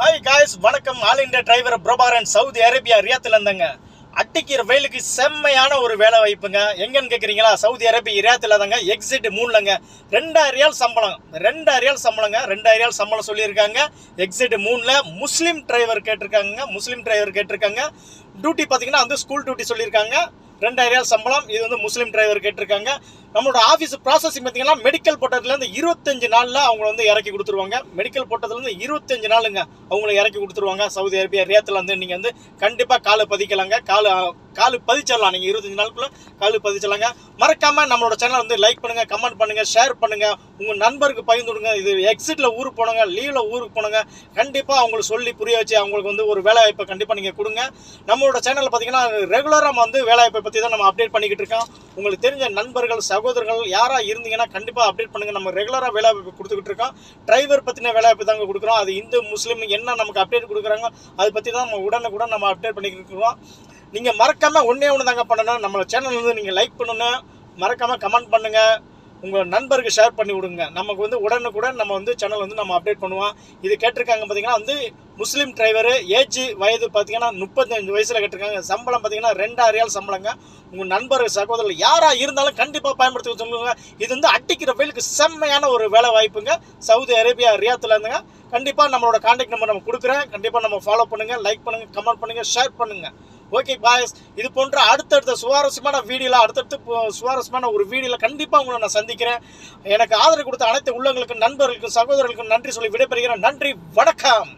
Hi guys வணக்கம். All India driver Prabaran Saudi Arabia ரியாத்தில் இருந்தாங்க அட்டிக்கிற வெயிலுக்கு செம்மையான ஒரு வேலை வாய்ப்புங்க. எங்கன்னு கேட்குறீங்களா சவுதி அரேபியா ரியாத்தில் தாங்க எக்ஸிட் மூணுலங்க. ரெண்டாயிரம் ரியால் சம்பளம். ரெண்டாயிரம் ரியால் சம்பளங்க. ரெண்டாயிரம் ரியால் சம்பளம் சொல்லியிருக்காங்க. எக்ஸிட் மூணில் முஸ்லீம் டிரைவர் கேட்டிருக்காங்க. முஸ்லீம் டிரைவர் கேட்டிருக்காங்க. டியூட்டி பார்த்தீங்கன்னா வந்து ஸ்கூல் டியூட்டி சொல்லியிருக்காங்க. ரெண்டாயிரம் ரூபாய் சம்பளம். இது வந்து முஸ்லீம் டிரைவர் கேட்டிருக்காங்க. நம்மளோட ஆஃபீஸ் ப்ராசஸிங் பார்த்தீங்கன்னா மெடிக்கல் போட்டதுலேருந்து இருபத்தஞ்சு நாளில் அவங்க வந்து இறக்கி கொடுத்துருவாங்க. மெடிக்கல் போட்டதுலேருந்து இருபத்தஞ்சு நாளுங்க அவங்கள இறக்கி கொடுத்துருவாங்க. சவுதி அரேபியா ரியாத்தில் வந்து நீங்கள் வந்து கண்டிப்பாக காலை பதிக்கலாங்க. காலை காலு பதிச்சிடலாம். நீங்கள் இருபத்தஞ்சு நாளுக்குள்ளே காலு பதிச்சிடலாங்க. மறக்காமல் நம்மளோட சேனல் வந்து லைக் பண்ணுங்கள் கமெண்ட் பண்ணுங்கள் ஷேர் பண்ணுங்கள் உங்கள் நண்பருக்கு பகிர்ந்து விடுங்க இது எக்ஸிட்டில் ஊருக்கு போனவங்க லீவில் ஊருக்கு போனவங்க கண்டிப்பாக அவங்களுக்கு சொல்லி புரிய வச்சு அவங்களுக்கு வந்து ஒரு வேலை வாய்ப்பை நீங்கள் கொடுங்க. நம்மளோட சேனலில் பார்த்தீங்கன்னா ரெகுலரா வந்து வேலை வாய்ப்பை தான் நம்ம அப்டேட் பண்ணிக்கிட்டு இருக்கோம். உங்களுக்கு தெரிஞ்ச நண்பர்கள் சகோதரர்கள் யாராக இருந்தீங்கன்னா கண்டிப்பாக அப்டேட் பண்ணுங்க. நம்ம ரெகுலராக வேலை வாய்ப்பு கொடுத்துக்கிட்டு இருக்கோம். டிரைவர் பற்றின வேலை வாய்ப்பு தாங்க கொடுக்குறோம். அது இந்து முஸ்லீம் என்ன நமக்கு அப்டேட் கொடுக்குறாங்க அதை பற்றி தான் நம்ம உடனுக்குடன் நம்ம அப்டேட் பண்ணிக்கிட்டு இருக்கிறோம் நீங்கள் மறக்காமல் ஒன்றே ஒன்று தாங்க பண்ணணும். நம்ம சேனல் வந்து நீங்கள் லைக் பண்ணணும் மறக்காமல் கமெண்ட் பண்ணுங்கள் உங்கள் நண்பருக்கு ஷேர் பண்ணி விடுங்க. நமக்கு வந்து உடனுக்குடன் நம்ம வந்து சேனல் வந்து நம்ம அப்டேட் பண்ணுவோம். இது கேட்டிருக்காங்க பார்த்தீங்கன்னா வந்து முஸ்லீம் டிரைவரு ஏஜ் வயது பார்த்தீங்கன்னா முப்பத்தஞ்சு வயசில் கேட்டிருக்காங்க. சம்பளம் பார்த்தீங்கன்னா ரெண்டாயிரம் சம்பளங்க. உங்கள் நண்பர் சகோதரர் யாராக இருந்தாலும் கண்டிப்பாக பயன்படுத்தி சொல்லுங்க இது வந்து அட்டிக்கிற வெயிலுக்கு செம்மையான ஒரு வேலை வாய்ப்புங்க. சவுதி அரேபியா ரியாத்தில் இருந்துங்க. கண்டிப்பாக நம்மளோட கான்டாக்ட் நம்பர் நம்ம கொடுக்குறேன். கண்டிப்பாக நம்ம ஃபாலோ பண்ணுங்கள் லைக் பண்ணுங்கள் கமெண்ட் பண்ணுங்கள் ஷேர் பண்ணுங்கள் ஓகே பாயஸ் இது போன்ற அடுத்தடுத்த சுவாரஸ்யமான வீடியோவில் அடுத்தடுத்து சுவாரஸ்யமான ஒரு வீடியோவில் கண்டிப்பாக உங்களை நான் சந்திக்கிறேன். எனக்கு ஆதரவு கொடுத்த அனைத்து உள்ளவங்களுக்கும் நண்பர்களுக்கும் சகோதரர்களுக்கும் நன்றி சொல்லி விடைபெறுகிறேன். நன்றி வணக்கம்.